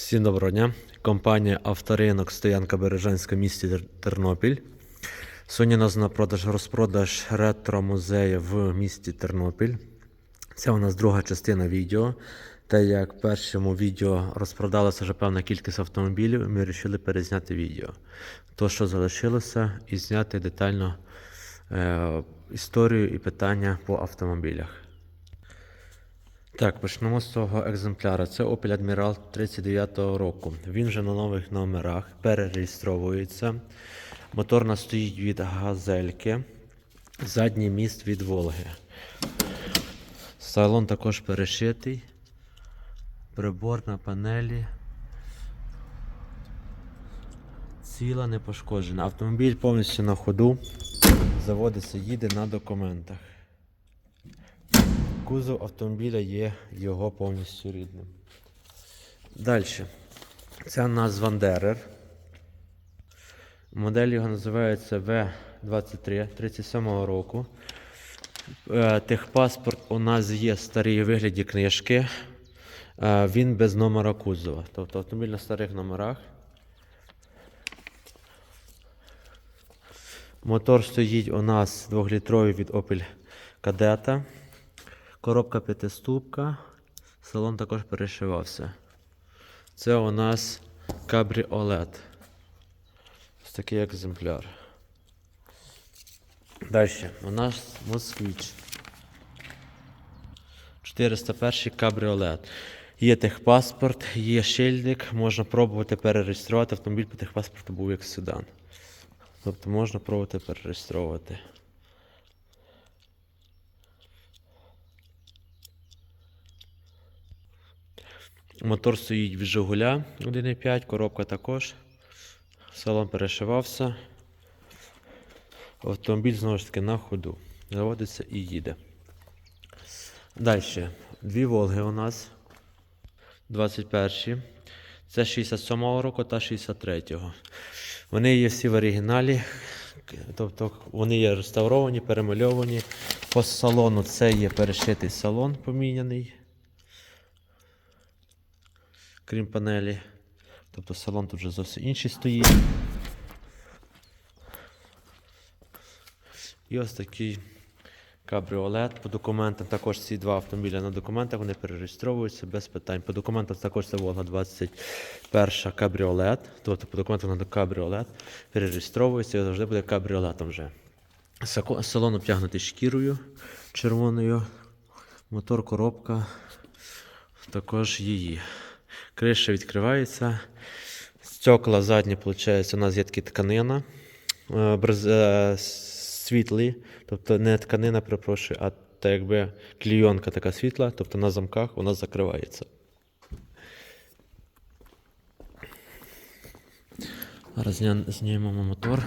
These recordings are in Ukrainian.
Всім доброго дня. Компанія Авторинок Стоянка Бережанська в місті Тернопіль. Сьогодні нас на продаж розпродаж ретро музею в місті Тернопіль. Це у нас друга частина відео. Те, як в першому відео розпродалася вже певна кількість автомобілів, ми вирішили перезняти відео. То, що залишилося, і зняти детально е, історію і питання по автомобілях. Так, почнемо з цього екземпляра. Це Opel Admiral 39-го року. Він вже на нових номерах перереєстровується. Моторна стоїть від газельки. Задній міст від Волги. Салон також перешитий. Прибор на панелі. Ціла не пошкоджена. Автомобіль повністю на ходу. Заводиться, їде на документах. Кузов автомобіля є його повністю рідним. Далі. Це у Вандерер. Модель його називається V23 37 року. Е, Техпаспорт у нас є старий у вигляді книжки. Е, Він без номера кузова. Тобто автомобіль на старих номерах. Мотор стоїть у нас 2-літровий від Opel Kadetta. Коробка п'ятиступка. Салон також перешивався. Це у нас кабріолет. Ось такий екземпляр. Далі. У нас москвич. 401 кабріолет. Є техпаспорт, є шильдик, можна пробувати перереєструвати. Автомобіль по техпаспорту був як седан. Тобто можна пробувати перереєстровувати. Мотор стоїть від Жигуля 1.5, коробка також. Салон перешивався. Автомобіль знову ж таки на ходу. Заводиться і їде. Далі. Дві Волги у нас. 21. Це 67-го року та 63-го. Вони є всі в оригіналі. Тобто вони є реставровані, перемальовані. По салону це є перешитий салон поміняний крім панелі. Тобто салон тут вже зовсім інший стоїть. І ось такий кабріолет. По документам також ці два автомобіля на документах вони перереєстровуються без питань. По документам також це Волга 21 кабріолет. Тобто по документам на кабріолет перереєстровується і завжди буде кабріолетом вже. Салон обтягнутий шкірою червоною. Мотор, коробка також її. Криша відкривається. Стекла задні, виходить, у нас є такі тканина. е, е, Світлі, тобто не тканина, перепрошую, а та якби клійонка така світла, тобто на замках вона закривається. Зараз знімемо мотор.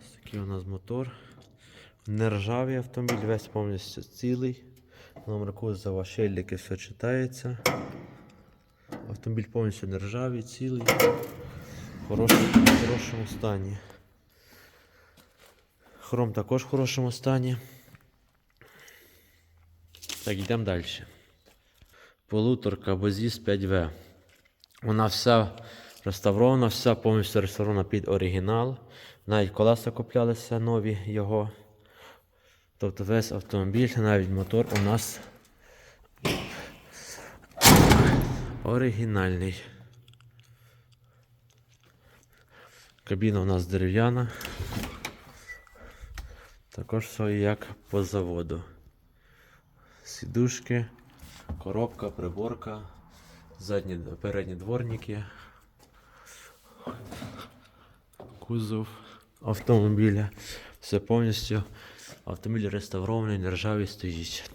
Ось такий у нас мотор. Нержавий автомобіль, весь повністю цілий. Номер кузова, шильдики, все читається. Автомобіль повністю нержавий, цілий. В хорошому, в хорошому стані. Хром також в хорошому стані. Так, йдемо далі. Полуторка Бозіс 5В. Вона вся реставрована, вся повністю реставрована під оригінал. Навіть колеса куплялися нові його. Тобто весь автомобіль, навіть мотор у нас оригінальний. Кабіна у нас дерев'яна. Також все як по заводу. Сідушки, коробка, приборка, задні, передні дворники, кузов автомобіля. Все повністю автомобіль реставрований, нержавий стоїть.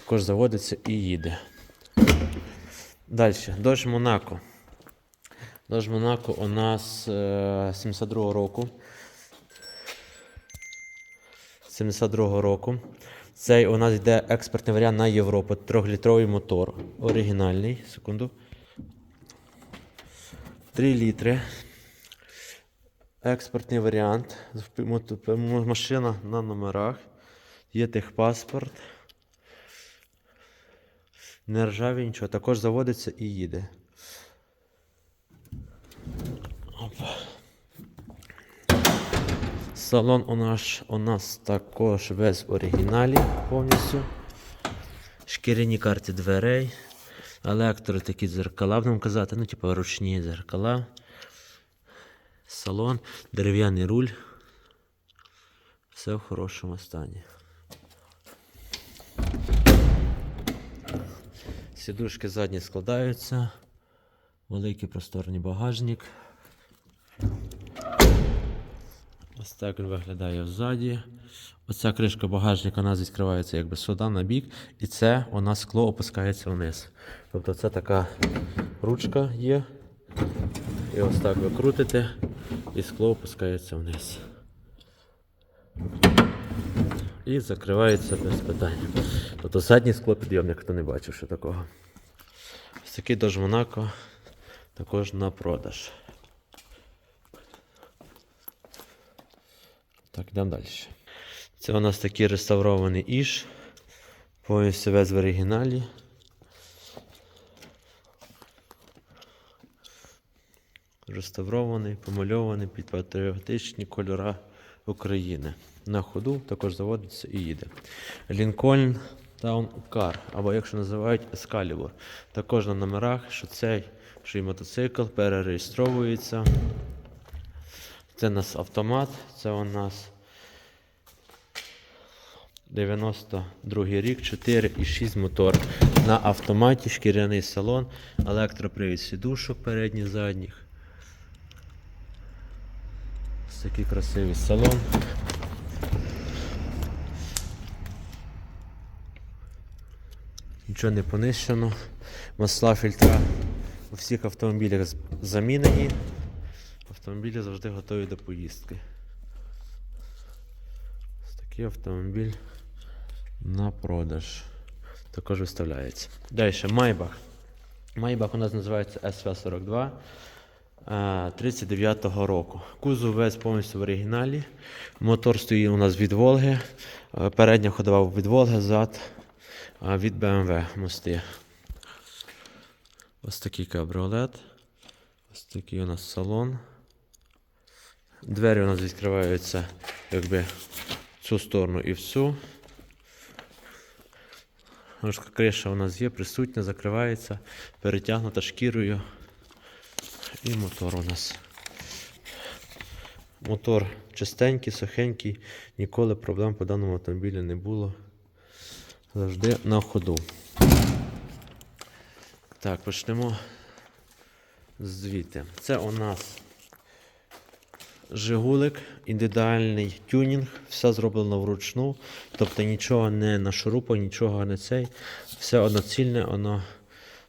Також заводиться і їде. Далі. Дощ Монако. Дощ Монако у нас е, 72 року. 72 року. Цей у нас йде експортний варіант на Європу. Трьохлітровий мотор. Оригінальний. Секунду. 3 літри. Експортний варіант. Машина на номерах. Є техпаспорт. Не ржаві нічого. Також заводиться і їде. Опа. Салон у нас, у нас також весь оригіналі повністю. Шкіряні карти дверей. Електро такі дзеркала, будемо казати, ну, типу ручні дзеркала. Салон, дерев'яний руль. Все в хорошому стані. Сідушки задні складаються. Великий просторний багажник. Ось так він виглядає ззаді. Оця кришка багажника у нас відкривається якби сюди на бік, і це у нас скло опускається вниз. Тобто це така ручка є. І ось так ви крутите, і скло опускається вниз. І закривається без питань. Тобто задній склопідйомник, хто не бачив ще такого. Ось такий Monaco також на продаж. Так, йдемо далі. Це у нас такий реставрований іж. Повністю весь в оригіналі. Реставрований, помальований під патріотичні кольори України. На ходу також заводиться і їде. Lincoln Town Car, або якщо називають Excalibur. Також на номерах, що цей що і мотоцикл перереєстровується. Це у нас автомат, це у нас 92 рік, 4,6 мотор. На автоматі шкіряний салон, електропривід сідушок передніх задніх. Ось такий красивий салон. Нічого не понищено. Масла фільтра у всіх автомобілях замінені. Автомобілі завжди готові до поїздки. Ось такий автомобіль на продаж. Також виставляється. Далі, Майбах. Майбах у нас називається SV42 е, 39-го року. Кузов весь повністю в оригіналі. Мотор стоїть у нас від Волги. Е, Передня ходова від Волги, зад е, від BMW мости. Ось такий кабріолет. Ось такий у нас салон. Двері у нас відкриваються якби в цю сторону і в цю. Криша у нас є, присутня, закривається, перетягнута шкірою. І мотор у нас. Мотор чистенький, сухенький, ніколи проблем по даному автомобілю не було. Завжди на ходу. Так, почнемо звідти. Це у нас Жигулик, індивідуальний тюнінг, все зроблено вручну. Тобто нічого не на шурупа, нічого не цей. Все одноцільне, воно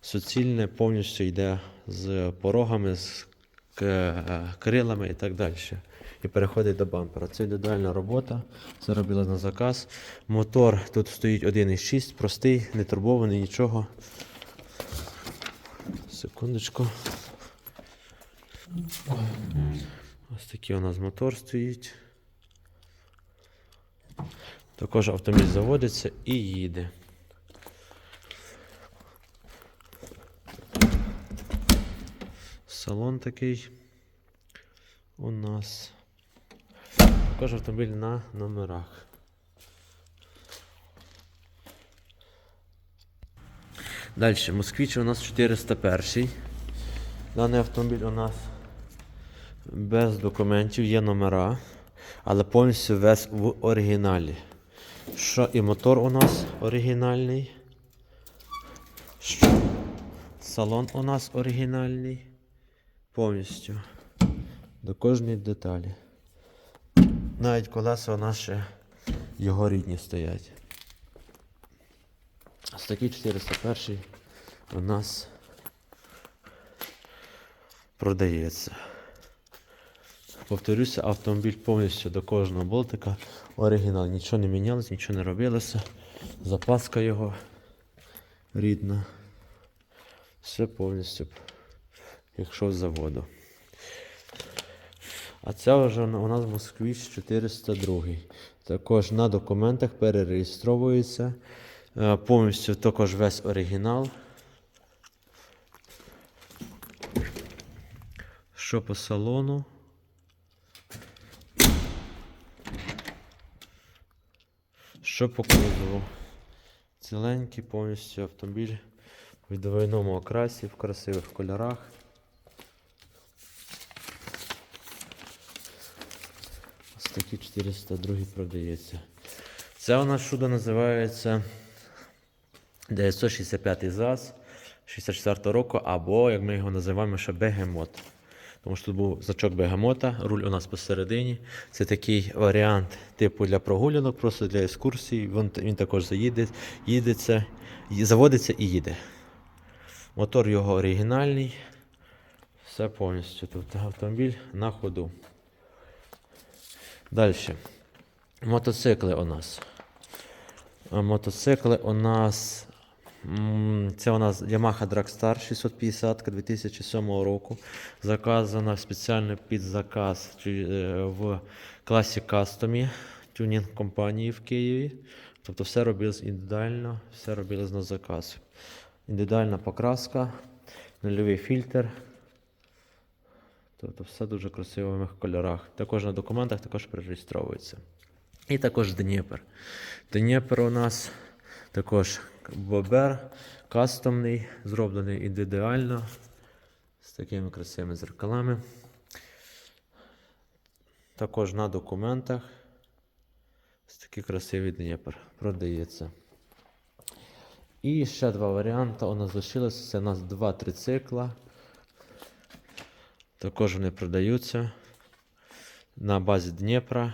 суцільне, повністю йде з порогами, з крилами і так далі. І переходить до бампера. Це індивідуальна робота, це робила на заказ. Мотор тут стоїть 1,6, простий, не турбований, нічого. Секундочку. Ось такий у нас мотор стоїть. Також автомобіль заводиться і їде. Салон такий у нас. Також автомобіль на номерах. Далі, москвич у нас 401. Даний автомобіль у нас без документів, є номера, але повністю весь в оригіналі. Що і мотор у нас оригінальний. Що? Салон у нас оригінальний. Повністю. До кожної деталі. Навіть колеса у нас ще його рідні стоять. Ось такий 401 у нас продається. Повторюся, автомобіль повністю до кожного болтика. Оригінал, нічого не мінялось, нічого не робилося. Запаска його рідна. Все повністю, якщо з заводу. А це вже у нас Москвич 402. Також на документах перереєстровується. Е, Повністю також весь оригінал. Що по салону? Що по кузову? Ціленький повністю автомобіль в двойному окрасі, в красивих кольорах. Такі 402 продається. Це у нас чудо називається 965 ЗАЗ 64 року, або, як ми його називаємо, ще Бегемот. Тому що тут був значок Бегемота, руль у нас посередині. Це такий варіант типу для прогулянок, просто для екскурсій. Він, він також заїде, їдеться, заводиться і їде. Мотор його оригінальний. Все повністю. Тут автомобіль на ходу. Далі. Мотоцикли у нас. Мотоцикли у нас. Це у нас Yamaha Dragstar 650 2007 року. Заказана спеціально під заказ е, в класі кастомі тюнінг компанії в Києві. Тобто все робилось індивідуально, все робилось на заказ. Індивідуальна покраска, нульовий фільтр. Тобто все дуже в моїх кольорах. Також на документах також перереєстровується. І також Дніпр. Дніпр у нас також бобер кастомний, зроблений індивідуально з такими красивими зеркалами. Також на документах. Ось такий красивий Дніпр продається. І ще два варіанти у нас залишилося. У нас два трицикла. Також вони продаються на базі Дніпра.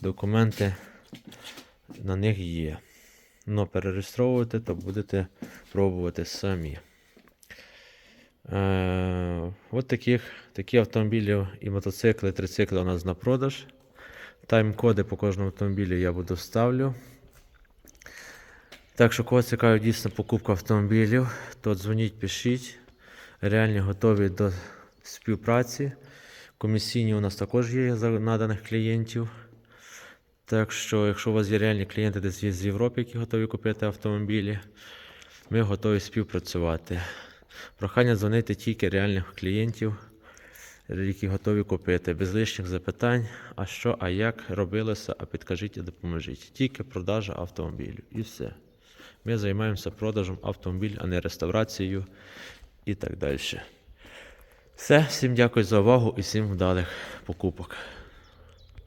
Документи на них є. Но перереєстровувати, то будете пробувати самі. Е, от таких, такі автомобілі і мотоцикли, трицикли у нас на продаж. Тайм-коди по кожному автомобілю я буду ставлю. Так що, кого цікавить дійсно покупка автомобілів, то дзвоніть, пишіть. Реальні готові до співпраці. Комісійні у нас також є за наданих клієнтів. Так що, якщо у вас є реальні клієнти десь є з Європи, які готові купити автомобілі, ми готові співпрацювати. Прохання дзвонити тільки реальних клієнтів, які готові купити, без лишніх запитань, а що, а як робилося, а підкажіть і допоможіть. Тільки продажа автомобілів. І все. Ми займаємося продажем автомобілів, а не реставрацією і так далі. Все, всім дякую за увагу і всім вдалих покупок.